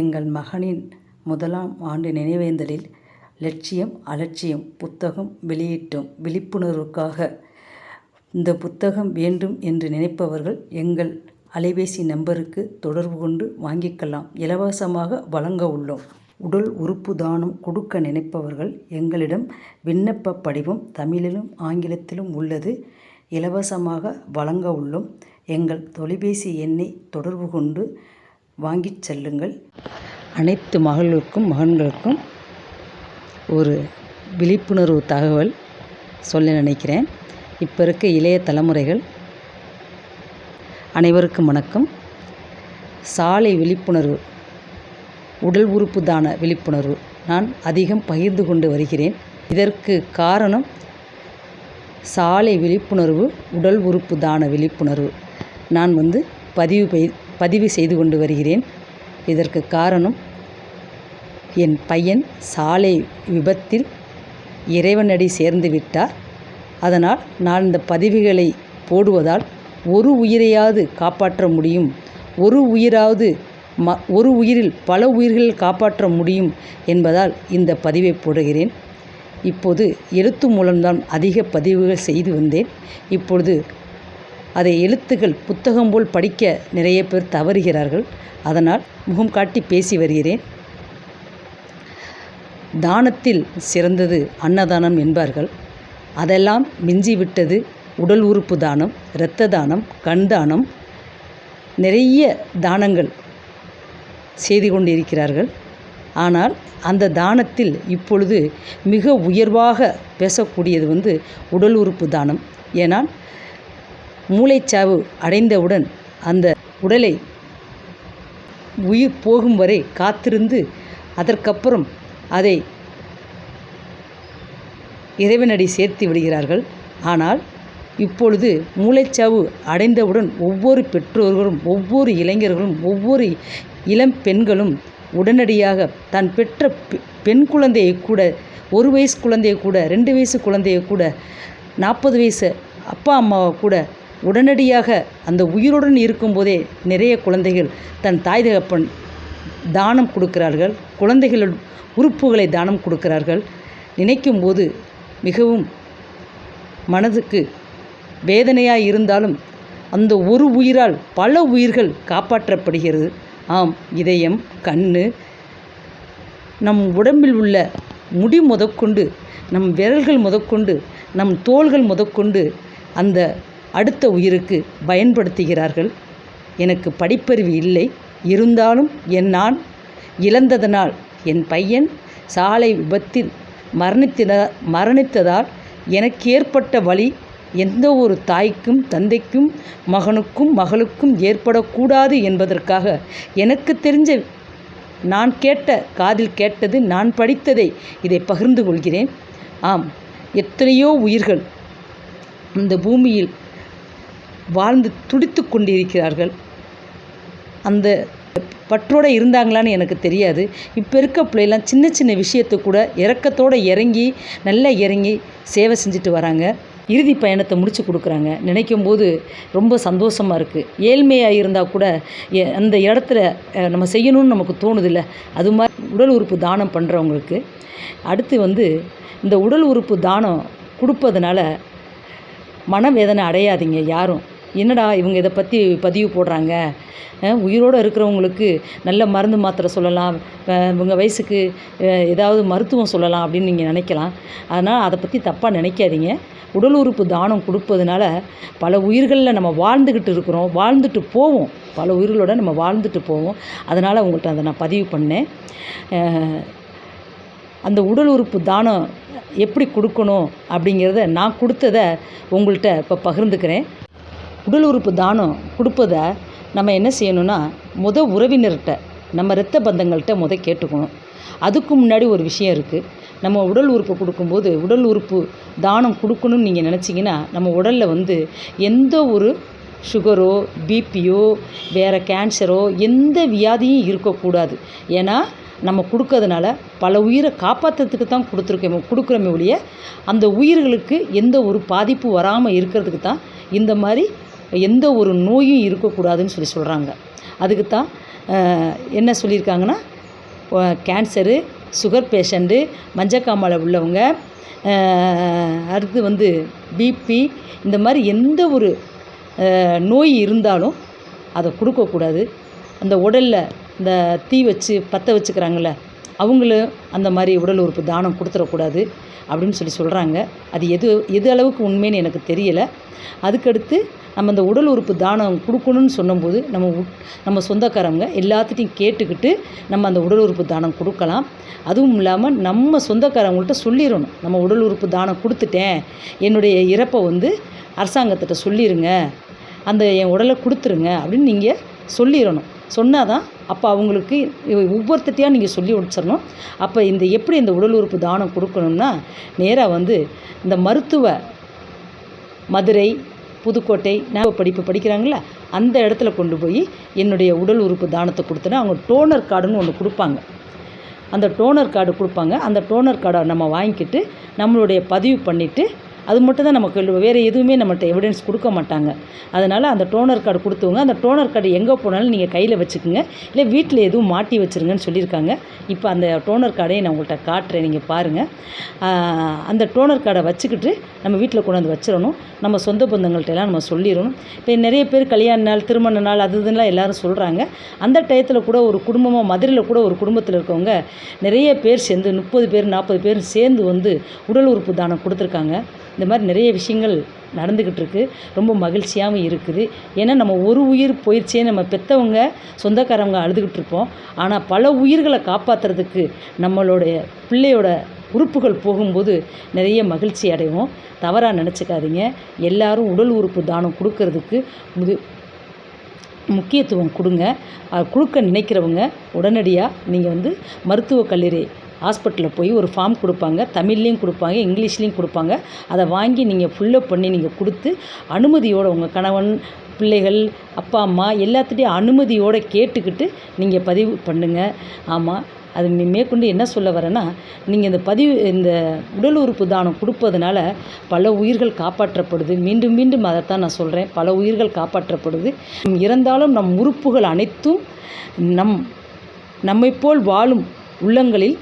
எங்கள் மகனின் முதலாம் ஆண்டு நினைவேந்தலில் லட்சியம் அலட்சியம் புத்தகம் வெளியிட்டோம். விழிப்புணர்வுக்காக. இந்த புத்தகம் வேண்டும் என்று நினைப்பவர்கள் எங்கள் அலைபேசி நம்பருக்கு தொடர்பு கொண்டு வாங்கிக்கலாம். இலவசமாக வழங்க உள்ளோம். உடல் உறுப்பு தானம் கொடுக்க நினைப்பவர்கள் எங்களிடம் விண்ணப்ப படிவம் தமிழிலும் ஆங்கிலத்திலும் உள்ளது. இலவசமாக வழங்க உள்ளோம். எங்கள் தொலைபேசி எண்ணை தொடர்பு கொண்டு வாங்கிச் செல்லுங்கள். அனைத்து மகளுக்கும் மகன்களுக்கும் ஒரு விழிப்புணர்வு தகவல் சொல்ல நினைக்கிறேன். இப்போ இருக்க இளைய தலைமுறைகள் அனைவருக்கும் வணக்கம். சாலை விழிப்புணர்வு உடல் உறுப்பு தான விழிப்புணர்வு நான் அதிகம் பகிர்ந்து கொண்டு வருகிறேன். இதற்கு காரணம் சாலை விழிப்புணர்வு உடல் உறுப்பு தான விழிப்புணர்வு நான் வந்து பதிவு பதிவு செய்து கொண்டு வருகிறேன். இதற்கு காரணம் என் பையன் சாலை விபத்தில் இறைவனடி சேர்ந்து விட்டார். அதனால் நான் இந்த பதிவுகளை போடுவதால் ஒரு உயிரையாவது காப்பாற்ற முடியும். ஒரு உயிராவது ம ஒரு உயிரில் பல உயிர்கள் காப்பாற்ற முடியும் என்பதால் இந்த பதிவை போடுகிறேன். இப்போது எழுத்து மூலம்தான் அதிக பதிவுகள் செய்து வந்தேன். இப்பொழுது அதை எழுத்துகள் புத்தகம் போல் படிக்க நிறைய பேர் தவறுகிறார்கள். அதனால் முகம் காட்டி பேசி வருகிறேன். தானத்தில் சிறந்தது அன்னதானம் என்பார்கள். அதெல்லாம் மிஞ்சிவிட்டது உடல் உறுப்பு தானம், இரத்த தானம், கண் தானம் நிறைய தானங்கள் செய்து கொண்டிருக்கிறார்கள். ஆனால் அந்த தானத்தில் இப்பொழுது மிக உயர்வாக பேசக்கூடியது வந்து உடல் உறுப்பு தானம். ஏனால் மூளைச்சாவு அடைந்தவுடன் அந்த உடலை உயிர் போகும் வரை காத்திருந்து அதற்கப்புறம் அதை இறைவனடி சேர்த்து விடுகிறார்கள். ஆனால் இப்பொழுது மூளைச்சாவு அடைந்தவுடன் ஒவ்வொரு பெற்றோர்களும் ஒவ்வொரு இளைஞர்களும் ஒவ்வொரு இளம் பெண்களும் உடனடியாக தான் பெற்ற பெண் குழந்தையை கூட ஒரு வயசு குழந்தையை கூட ரெண்டு வயசு குழந்தையை கூட நாற்பது வயசு அப்பா அம்மாவை கூட உடனடியாக அந்த உயிருடன் இருக்கும்போதே நிறைய குழந்தைகள் தன் தாய் தகப்பன் தானம் கொடுக்கிறார்கள். குழந்தைகளின் உறுப்புகளை தானம் கொடுக்கிறார்கள். நினைக்கும்போது மிகவும் மனதுக்கு வேதனையாக இருந்தாலும் அந்த ஒரு உயிரால் பல உயிர்கள் காப்பாற்றப்படுகிறது. ஆம் இதயம், கண்ணு, நம் உடம்பில் உள்ள முடி முதற்கொண்டு நம் விரல்கள் முதற்கொண்டு நம் தோள்கள் முதற்கொண்டு அந்த அடுத்த உயிருக்கு பயன்படுத்துகிறார்கள். எனக்கு படிப்பறிவு இல்லை. இருந்தாலும் என் நான் இழந்ததனால் என் பையன் சாலை விபத்தில் மரணித்திட மரணித்ததால் எனக்கு ஏற்பட்ட வழி எந்த ஒரு தாய்க்கும் தந்தைக்கும் மகனுக்கும் மகளுக்கும் ஏற்படக்கூடாது என்பதற்காக எனக்கு தெரிஞ்ச நான் கேட்ட காதில் கேட்டது நான் படித்ததை இதை பகிர்ந்து கொள்கிறேன். ஆம் எத்தனையோ உயிர்கள் இந்த பூமியில் வாழ்ந்து துடித்து கொண்டிருக்கிறார்கள். அந்த பற்றோடு இருந்தாங்களான்னு எனக்கு தெரியாது. இப்போ இருக்க பிள்ளைலாம் சின்ன சின்ன விஷயத்தை கூட இறக்கத்தோடு இறங்கி நல்லா இறங்கி சேவை செஞ்சுட்டு வராங்க. இறுதி பயணத்தை முடித்து கொடுக்குறாங்க. நினைக்கும் போது ரொம்ப சந்தோஷமாக இருக்குது ஏழ்மையாக இருந்தால் கூட எ அந்த இடத்துல நம்ம செய்யணும்னு நமக்கு தோணுதுல்ல. அது மாதிரி உடல் உறுப்பு தானம் பண்ணுறவங்களுக்கு அடுத்து வந்து இந்த உடல் உறுப்பு தானம் கொடுப்பதுனால மனவேதனை அடையாதீங்க யாரும். என்னடா இவங்க இதை பற்றி பதிவு போடுறாங்க. உயிரோட இருக்கிறவங்களுக்கு நல்ல மருந்து மாத்திரை சொல்லலாம். இவங்க வயசுக்கு ஏதாவது மருத்துவம் சொல்லலாம் அப்படின்னு நீங்கள் நினைக்கலாம். அதனால் அதை பற்றி தப்பாக நினைக்காதீங்க. உடல் உறுப்பு தானம் கொடுப்பதுனால பல உயிர்களில் நம்ம வாழ்ந்துக்கிட்டு இருக்கிறோம். வாழ்ந்துட்டு போவோம். பல உயிர்களோடு நம்ம வாழ்ந்துட்டு போவோம். அதனால் உங்கள்கிட்ட அதை நான் பதிவு பண்ணேன். அந்த உடல் உறுப்பு தானம் எப்படி கொடுக்கணும் அப்படிங்கிறத நான் கொடுத்தத உங்கள்கிட்ட இப்போ பகிர்ந்துக்கிறேன். உடல் உறுப்பு தானம் கொடுப்பத நம்ம என்ன செய்யணும்னா, முத உறவினர்கிட்ட நம்ம இரத்த பந்தங்கள்கிட்ட முத கேட்டுக்கணும். அதுக்கு முன்னாடி ஒரு விஷயம் இருக்குது நம்ம உடல் உறுப்பு கொடுக்கும்போது உடல் உறுப்பு தானம் கொடுக்கணும்னு நீங்கள் நினச்சிங்கன்னா நம்ம உடலில் வந்து எந்த ஒரு சுகரோ, பிபியோ, வேறு கேன்சரோ எந்த வியாதியும் இருக்கக்கூடாது. ஏன்னா நம்ம கொடுக்கறதுனால பல உயிரை காப்பாற்றுறதுக்கு தான் கொடுத்துருக்கோம் கொடுக்குறோமே ஒழிய அந்த உயிர்களுக்கு எந்த ஒரு பாதிப்பு வராமல் இருக்கிறதுக்கு தான் இந்த மாதிரி எந்த ஒரு நோயும் இருக்கக்கூடாதுன்னு சொல்லி சொல்கிறாங்க அதுக்கு தான் என்ன சொல்லியிருக்காங்கன்னா கேன்சரு சுகர் பேஷண்ட்டு மஞ்சக்காமலை உள்ளவங்க அடுத்து வந்து பிபி இந்த மாதிரி எந்த ஒரு நோய் இருந்தாலும் அதை கொடுக்கக்கூடாது. அந்த உடலில் இந்த தீ வச்சு பற்ற வச்சுக்கிறாங்கள அவங்களும் அந்த மாதிரி உடல் உறுப்பு தானம் கொடுத்துறக்கூடாது அப்படின்னு சொல்லி சொல்கிறாங்க அது எது எது அளவுக்கு உண்மைன்னு எனக்கு தெரியலை. அதுக்கடுத்து நம்ம இந்த உடல் உறுப்பு தானம் கொடுக்கணுன்னு சொன்னபோது நம்ம நம்ம சொந்தக்காரவங்க எல்லாத்துட்டையும் கேட்டுக்கிட்டு நம்ம அந்த உடல் உறுப்பு தானம் கொடுக்கலாம். அதுவும் இல்லாமல் நம்ம சொந்தக்காரவங்கள்ட்ட சொல்லிடணும். நம்ம உடல் உறுப்பு தானம் கொடுத்துட்டேன். என்னுடைய இறப்பை வந்து அரசாங்கத்திட்ட சொல்லிடுங்க அந்த என் உடலை கொடுத்துருங்க அப்படின்னு நீங்கள் சொல்லிடணும். சொன்னால் தான் அப்போ அவங்களுக்கு ஒவ்வொருத்தட்டையாக நீங்கள் சொல்லி முடிச்சிடணும். அப்போ இந்த எப்படி இந்த உடல் உறுப்பு தானம் கொடுக்கணும்னா நேராக வந்து இந்த மருத்துவ மதுரை புதுக்கோட்டை நான் படிப்பு படிக்கிறாங்கள அந்த இடத்துல கொண்டு போய் என்னுடைய உடல் உறுப்பு தானத்தை கொடுத்தேன்னா அவங்க டோனர் கார்டுன்னு ஒன்று கொடுப்பாங்க. அந்த டோனர் கார்டு கொடுப்பாங்க. அந்த டோனர் கார்டை நம்ம வாங்கிக்கிட்டு நம்மளுடைய பதிவு பண்ணிவிட்டு அது மட்டும் தான் நமக்கு வேறு எதுவுமே நம்மகிட்ட எவிடன்ஸ் கொடுக்க மாட்டாங்க. அதனால் அந்த டோனர் கார்டு கொடுத்தவங்க அந்த டோனர் கார்டு எங்கே போனாலும் நீங்கள் கையில் வச்சுக்கோங்க. இல்லை வீட்டில் எதுவும் மாட்டி வச்சுருங்கன்னு சொல்லியிருக்காங்க. இப்போ அந்த டோனர் கார்டையும் நான் உங்கள்கிட்ட காட்டுறேன். நீங்கள் பாருங்கள் அந்த டோனர் கார்டை வச்சுக்கிட்டு நம்ம வீட்டில் கொண்டாந்து வச்சிடணும். நம்ம சொந்த பந்தங்கள்ட்ட எல்லாம் நம்ம சொல்லிடணும். இப்போ நிறைய பேர் கல்யாண நாள் திருமண நாள் அது இதுலாம் எல்லோரும் சொல்கிறாங்க அந்த டயத்தில் கூட ஒரு குடும்பமாக மதுரையில் கூட ஒரு குடும்பத்தில் இருக்கவங்க நிறைய பேர் சேர்ந்து முப்பது பேர் நாற்பது பேர் சேர்ந்து வந்து உடல் உறுப்பு தானம் கொடுத்துருக்காங்க. இந்த மாதிரி நிறைய விஷயங்கள் நடந்துக்கிட்டு இருக்குது ரொம்ப மகிழ்ச்சியாகவும் இருக்குது. ஏன்னா நம்ம ஒரு உயிர் போயிடுச்சே நம்ம பெற்றவங்க சொந்தக்காரவங்க அழுதுகிட்டு இருப்போம் ஆனால் பல உயிர்களை காப்பாற்றுறதுக்கு நம்மளுடைய பிள்ளையோட உறுப்புகள் போகும்போது நிறைய மகிழ்ச்சி அடைவோம். தவறாக நினச்சிக்காதீங்க. எல்லாரும் உடல் உறுப்பு தானம் கொடுக்கறதுக்கு முது முக்கியத்துவம் கொடுங்க. கொடுக்க நினைக்கிறவங்க உடனடியாக நீங்கள் வந்து மருத்துவக் கல்லூரி ஹாஸ்பிட்டலில் போய் ஒரு ஃபார்ம் கொடுப்பாங்க. தமிழ்லேயும் கொடுப்பாங்க இங்கிலீஷ்லேயும் கொடுப்பாங்க. அதை வாங்கி நீங்கள் ஃபுல்லப் பண்ணி நீங்கள் கொடுத்து அனுமதியோடு உங்கள் கணவன் பிள்ளைகள் அப்பா அம்மா எல்லாத்துட்டையும் அனுமதியோடு கேட்டுக்கிட்டு நீங்கள் பதிவு பண்ணுங்கள் ஆமாம் அது மேற்கொண்டு என்ன சொல்ல வரேன்னா நீங்கள் இந்த பதிவு இந்த உடல் உறுப்பு தானம் கொடுப்பதுனால பல உயிர்கள் காப்பாற்றப்படுது. மீண்டும் மீண்டும் அதைத்தான் நான் சொல்கிறேன் பல உயிர்கள் காப்பாற்றப்படுது. இறந்தாலும் நம் உறுப்புகள் அனைத்தும் நம் நம்மைப்போல் வாழும் உள்ளங்களில்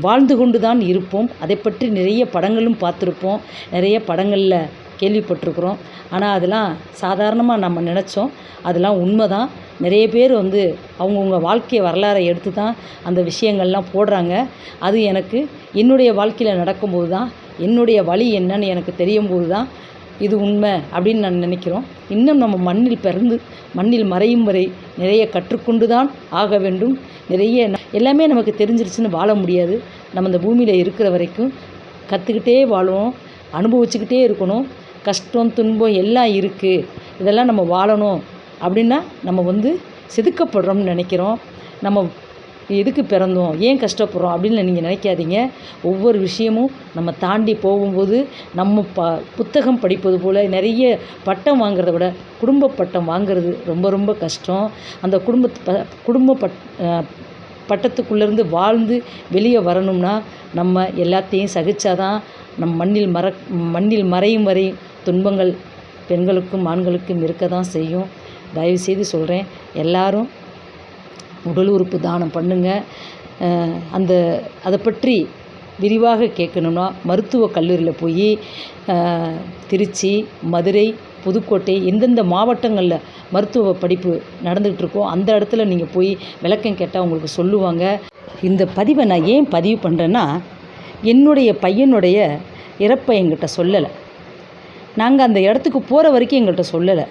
வாழ்ந்து கொண்டு தான் இருப்போம். அதை பற்றி நிறைய படங்களும் பார்த்துருப்போம். நிறைய படங்களில் கேள்விப்பட்டிருக்குறோம். ஆனால் அதெல்லாம் சாதாரணமாக நம்ம நினச்சோம். அதெல்லாம் உண்மை தான் நிறைய பேர் வந்து அவங்கவுங்க வாழ்க்கை வரலாறை எடுத்து தான் அந்த விஷயங்கள்லாம் போடுறாங்க. அது எனக்கு என்னுடைய வாழ்க்கையில் நடக்கும்போது தான் என்னுடைய வழி என்னன்னு எனக்கு தெரியும் போது தான் இது உண்மை அப்படின்னு நான் நினைக்கிறோம். இன்னும் நம்ம மண்ணில் பிறந்து மண்ணில் மறையும் வரை நிறைய கற்றுக்கொண்டு தான் ஆக வேண்டும். நிறைய எல்லாமே நமக்கு தெரிஞ்சிருச்சுன்னு வாழ முடியாது. நம்ம இந்த பூமியில் இருக்கிற வரைக்கும் கற்றுக்கிட்டே வாழுவோம் அனுபவிச்சுக்கிட்டே இருக்கணும். கஷ்டம் துன்பம் எல்லாம் இருக்குது இதெல்லாம் நம்ம வாழணும். அப்படின்னா நம்ம வந்து செதுக்கப்படுறோம்னு நினைக்கிறோம். நம்ம எதுக்கு பிறந்தோம்? ஏன் கஷ்டப்படுறோம்? அப்படின்னு நீங்கள் நினைக்காதீங்க. ஒவ்வொரு விஷயமும் நம்ம தாண்டி போகும்போது நம்ம ப புத்தகம் படிப்பது போல் நிறைய பட்டம் வாங்குறத விட குடும்ப பட்டம் வாங்குறது ரொம்ப ரொம்ப கஷ்டம். அந்த குடும்பத்து ப குடும்ப பட் பட்டத்துக்குள்ளேருந்து வாழ்ந்து வெளியே வரணும்னா நம்ம எல்லாத்தையும் சகிச்சாதான் நம் மண்ணில் மற மண்ணில் மறையும் வரை துன்பங்கள் பெண்களுக்கும் ஆண்களுக்கும் இருக்க தான் செய்யும். தயவுசெய்து சொல்கிறேன் எல்லாரும் உடல் உறுப்பு தானம் பண்ணுங்கள் அந்த அதை பற்றி விரிவாக கேட்கணுன்னா மருத்துவ கல்லூரியில் போய் திருச்சி மதுரை புதுக்கோட்டை எந்தெந்த மாவட்டங்களில் மருத்துவ படிப்பு நடந்துக்கிட்டு இருக்கோ அந்த இடத்துல நீங்கள் போய் விளக்கம் கேட்டால் உங்களுக்கு சொல்லுவாங்க. இந்த பதிவை நான் ஏன் பதிவு பண்ணுறேன்னா என்னுடைய பையனுடைய இறப்பை என்கிட்ட சொல்லலை. நாங்கள் அந்த இடத்துக்கு போகிற வரைக்கும் எங்கள்கிட்ட சொல்லலை.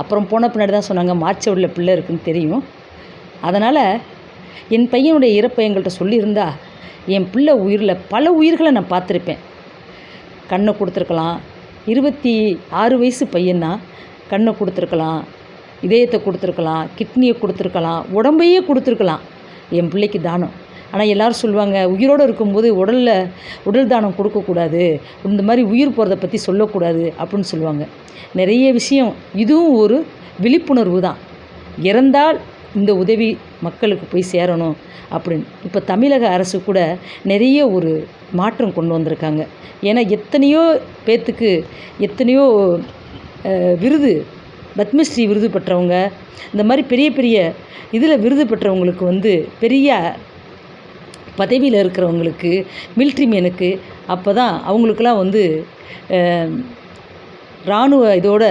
அப்புறம் போன பின்னாடி தான் சொன்னாங்க மாச்சவடியில் பிள்ளை இருக்குதுன்னு தெரியும். அதனால் என் பையனுடைய இறப்பை எங்கள்கிட்ட சொல்லியிருந்தா என் பிள்ளை உயிரில் பல உயிர்களை நான் பார்த்துருப்பேன். கண்ணை கொடுத்துருக்கலாம். இருபத்தி ஆறு வயசு பையன்தான் கண்ணை கொடுத்துருக்கலாம். இதயத்தை கொடுத்துருக்கலாம். கிட்னியை கொடுத்துருக்கலாம். உடம்பையே கொடுத்துருக்கலாம். என் பிள்ளைக்கு தானம். ஆனால் எல்லோரும் சொல்லுவாங்க உயிரோடு இருக்கும்போது உடலில் உடல் தானம் கொடுக்கக்கூடாது. இந்த மாதிரி உயிர் போகிறத பற்றி சொல்லக்கூடாது அப்படின்னு சொல்லுவாங்க. நிறைய விஷயம் இதுவும் ஒரு விழிப்புணர்வு தான். இறந்தால் இந்த உதவி மக்களுக்கு போய் சேரணும் அப்படின்னு. இப்போ தமிழக அரசு கூட நிறைய ஒரு மாற்றம் கொண்டு வந்திருக்காங்க. ஏன்னா எத்தனையோ பேர்த்துக்கு எத்தனையோ விருது பத்மஸ்ரீ விருது பெற்றவங்க இந்த மாதிரி பெரிய பெரிய இதில் விருது பெற்றவங்களுக்கு வந்து பெரிய பதவியில் இருக்கிறவங்களுக்கு மில்ட்ரி மேனுக்கு அப்போ தான் அவங்களுக்கெல்லாம் வந்து இராணுவ இதோட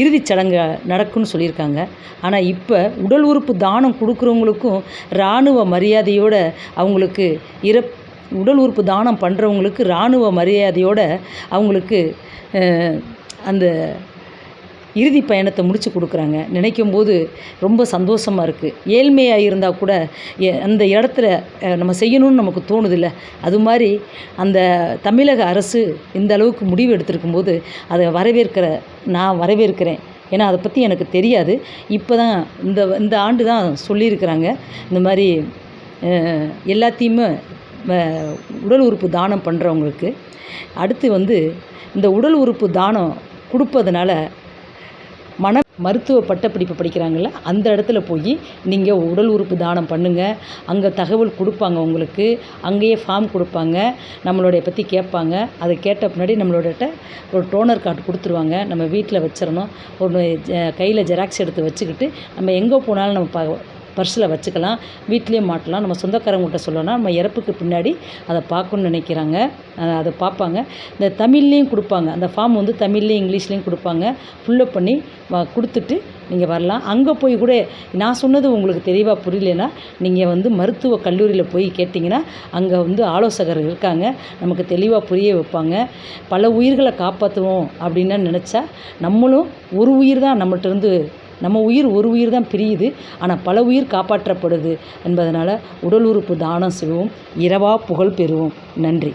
இறுதிச் சடங்கு நடக்கும்னு சொல்லியிருக்காங்க. ஆனால் இப்போ உடல் உறுப்பு தானம் கொடுக்குறவங்களுக்கும் இராணுவ மரியாதையோட அவங்களுக்கு இறப் உடல் உறுப்பு தானம் பண்ணுறவங்களுக்கு இராணுவ மரியாதையோட அவங்களுக்கு அந்த இறுதி பயணத்தை முடித்து கொடுக்குறாங்க. நினைக்கும் போது ரொம்ப சந்தோஷமாக இருக்குது ஏழ்மையாக இருந்தால் கூட எ அந்த இடத்துல நம்ம செய்யணும்னு நமக்கு தோணுதில்ல. அது மாதிரி அந்த தமிழக அரசு இந்த அளவுக்கு முடிவு எடுத்திருக்கும் போது அதை வரவேற்கிற நான் வரவேற்கிறேன். ஏன்னா அதை பற்றி எனக்கு தெரியாது. இப்போ தான் இந்த இந்த ஆண்டு தான் சொல்லியிருக்கிறாங்க. இந்த மாதிரி எல்லாத்தையுமே உடல் உறுப்பு தானம் பண்ணுறவங்களுக்கு அடுத்து வந்து இந்த உடல் உறுப்பு தானம் கொடுப்பதுனால மன மருத்துவ பட்டப்படிப்பு படிக்கிறாங்கள்ல அந்த இடத்துல போய் நீங்கள் உடல் உறுப்பு தானம் பண்ணுங்கள் அங்கே தகவல் கொடுப்பாங்க உங்களுக்கு. அங்கேயே ஃபார்ம் கொடுப்பாங்க. நம்மளுடைய பற்றி கேட்பாங்க. அதை கேட்ட பின்னாடி நம்மளோட ஒரு டோனர் கார்டு கொடுத்துருவாங்க. நம்ம வீட்டில் வச்சிடணும். ஒரு கையில் ஜெராக்ஸ் எடுத்து வச்சுக்கிட்டு நம்ம எங்கே போனாலும் நம்ம ப பர்ஸில் வச்சுக்கலாம் வீட்லேயே மாட்டலாம். நம்ம சொந்தக்காரங்கள்கிட்ட சொல்லலாம் நம்ம இறப்புக்கு பின்னாடி அதை பார்க்கணுன்னு நினைக்கிறாங்க. அதை பார்ப்பாங்க. இந்த தமிழ்லேயும் கொடுப்பாங்க. அந்த ஃபார்ம் வந்து தமிழ்லேயும் இங்கிலீஷ்லேயும் கொடுப்பாங்க. ஃபுல்லப் பண்ணி கொடுத்துட்டு நீங்கள் வரலாம். அங்கே போய் கூட நான் சொன்னது உங்களுக்கு தெளிவாக புரியலனா நீங்கள் வந்து மருத்துவ கல்லூரியில் போய் கேட்டிங்கன்னா அங்கே வந்து ஆலோசகர் இருக்காங்க. நமக்கு தெளிவாக புரிய வைப்பாங்க. பல உயிர்களை காப்பாற்றுவோம் அப்படின்னு நினச்சா நம்மளும் ஒரு உயிர் தான் நம்மள்கிட்டருந்து நம்ம உயிர் ஒரு உயிர் தான் பிரியுது ஆனால் பல உயிர் காப்பாற்றப்படுது என்பதனால் உடல் உறுப்பு தானம் செய்வோம் இரவா புகழ் பெறுவோம். நன்றி.